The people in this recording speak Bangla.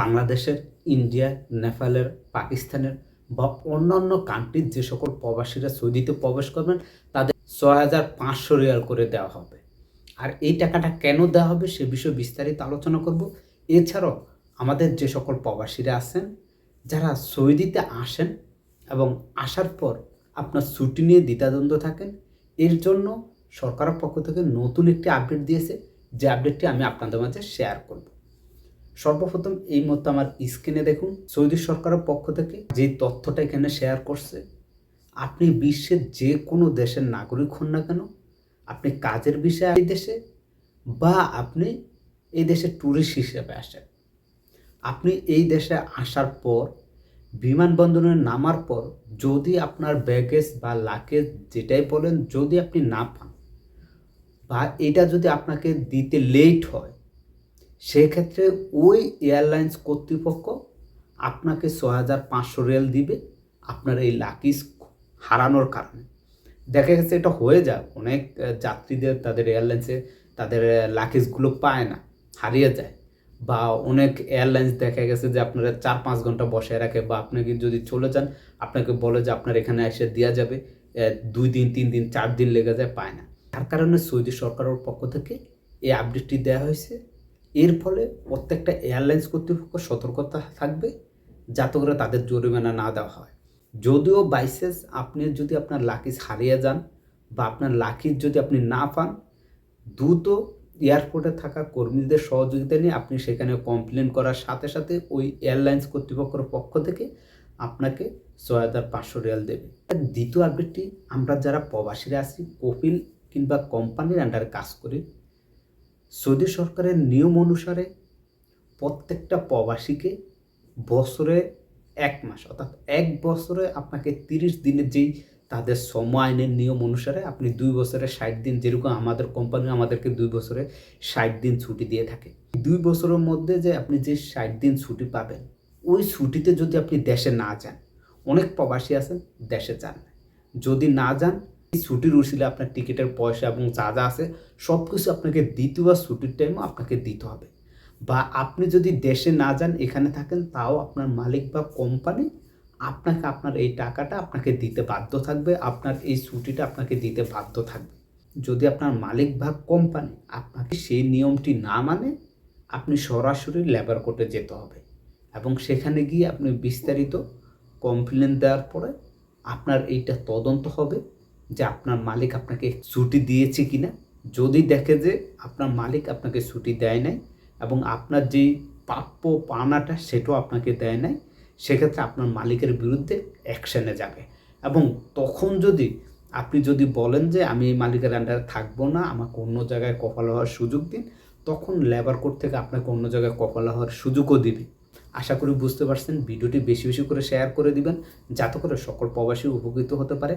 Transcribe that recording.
বাংলাদেশের, ইন্ডিয়া, নেপালের, পাকিস্তানের বা অন্যান্য কান্ট্রির যে সকল প্রবাসীরা সৌদিতে প্রবেশ করবেন, তাদের ছয় হাজার পাঁচশো রিয়াল করে দেওয়া হবে। আর এই টাকাটা কেন দেওয়া হবে সে বিষয়ে বিস্তারিত আলোচনা করব। এছাড়াও আমাদের যে সকল প্রবাসীরা আছেন, যারা সৌদিতে আসেন এবং আসার পর আপনার ছুটি নিয়ে দ্বিধাদ্বন্দ্ব থাকেন, এর জন্য সরকারের পক্ষ থেকে নতুন একটি আপডেট দিয়েছে। যে আপডেটটি আমি আপনাদের মাঝে শেয়ার করব। সর্বপ্রথম এই মুহূর্তে আমার স্ক্রিনে দেখুন সৌদি সরকারের পক্ষ থেকে যে তথ্যটা এখানে শেয়ার করছে, আপনি বিশ্বের যে কোনো দেশের নাগরিক হন না কেন, আপনি কাজের বিষয়ে এই দেশে বা আপনি এই দেশে ট্যুরিস্ট হিসেবে আসেন। আপনি এই দেশে আসার পর, বিমানবন্দরে নামার পর, যদি আপনার ব্যাগেজ বা লাকেজ যেটাই বলেন, যদি আপনি না পান, বা এটা যদি আপনাকে দিতে লেট হয় সেক্ষেত্রে ওই এয়ারলাইন্স কর্তৃপক্ষ আপনাকে ছ হাজার পাঁচশো রিয়াল দিবে আপনার এই লাকিজ হারানোর কারণে। দেখা গেছে এটা হয়ে যায় অনেক যাত্রীদের তাদের এয়ারলাইন্সে তাদের লাকিজগুলো পায় না, হারিয়ে যায়। বা অনেক এয়ারলাইন্স দেখা গেছে যে আপনারা চার পাঁচ ঘণ্টা বসায় রাখে বা আপনাকে যদি চলে যান, আপনাকে বলে যে আপনার এখানে এসে দেওয়া যাবে দুই দিন, তিন দিন, চার দিন লেগে যায়, পায় না। তার কারণে সৌদি সরকারের পক্ষ থেকে এই আপডেটটি দেওয়া হয়েছে। এর ফলে প্রত্যেকটা এয়ারলাইন্স কর্তৃপক্ষ সতর্কতা থাকবে যাতে করে তাদের জরিমানা না দেওয়া হয়। যদিও বাইসেস আপনি যদি আপনার লাকিজ হারিয়ে যান বা আপনার লাকিজ যদি আপনি না পান, দ্রুত এয়ারপোর্টে থাকা কর্মীদের সহযোগিতা নিয়ে আপনি সেখানে কমপ্লেন করার সাথে সাথে ওই এয়ারলাইন্স কর্তৃপক্ষের পক্ষ থেকে আপনাকে ছয় হাজার পাঁচশো রিয়াল দেবে। দ্বিতীয় আপডেটটি আমরা যারা প্রবাসীরা আছি কপিল কিংবা কোম্পানির আন্ডারে কাজ করি সৌদি সরকারের নিয়ম অনুসারে প্রত্যেকটা প্রবাসীকে বছরে এক মাস, অর্থাৎ এক বছরে আপনাকে তিরিশ দিনের যেই তাদের সময় আইনের নিয়ম অনুসারে আপনি দুই বছরে ষাট দিন যেরকম আমাদের কোম্পানি আমাদেরকে দুই বছরে ষাট দিন ছুটি দিয়ে থাকে। দুই বছরের মধ্যে যে আপনি যে ষাট দিন ছুটি পাবেন, ওই ছুটিতে যদি আপনি দেশে না যান, অনেক প্রবাসী আছেন, দেশে যান। যদি না যান ছুটির উচিলে আপনার টিকিটের পয়সা এবং যা যা আছে সব কিছু আপনাকে দ্বিতীয়বার ছুটির টাইমও আপনাকে দিতে হবে। বা আপনি যদি দেশে না যান, এখানে থাকেন, তাও আপনার মালিক বা কোম্পানি আপনাকে আপনার এই টাকাটা আপনাকে দিতে বাধ্য থাকবে, আপনার এই ছুটিটা আপনাকে দিতে বাধ্য থাকবে। যদি আপনার মালিক বা কোম্পানি আপনাকে সেই নিয়মটি না মানে আপনি সরাসরি লেবার কোর্টে যেতে হবে। এবং সেখানে গিয়ে আপনি বিস্তারিত কমপ্লেন দেওয়ার পরে আপনার এইটা তদন্ত হবে। যে আপনার মালিক আপনাকে ছুটি দিয়েছে কি না যদি দেখে যে আপনার মালিক আপনাকে ছুটি দেয় নাই এবং আপনার যেই প্রাপ্য পাওনাটা সেটাও আপনাকে দেয় নাই, সেক্ষেত্রে আপনার মালিকের বিরুদ্ধে অ্যাকশানে যাবে। এবং তখন যদি আপনি যদি বলেন যে আমি এই মালিকের আন্ডারে থাকব না, আমাকে অন্য জায়গায় কপাল হওয়ার সুযোগ দিন, তখন লেবার কোর্ট থেকে আপনাকে অন্য জায়গায় কপাল হওয়ার সুযোগও দিবে। আশা করি বুঝতে পারছেন, ভিডিওটি বেশি বেশি করে শেয়ার করে দিবেন, যাতে করে সকল প্রবাসী উপকৃত হতে পারে।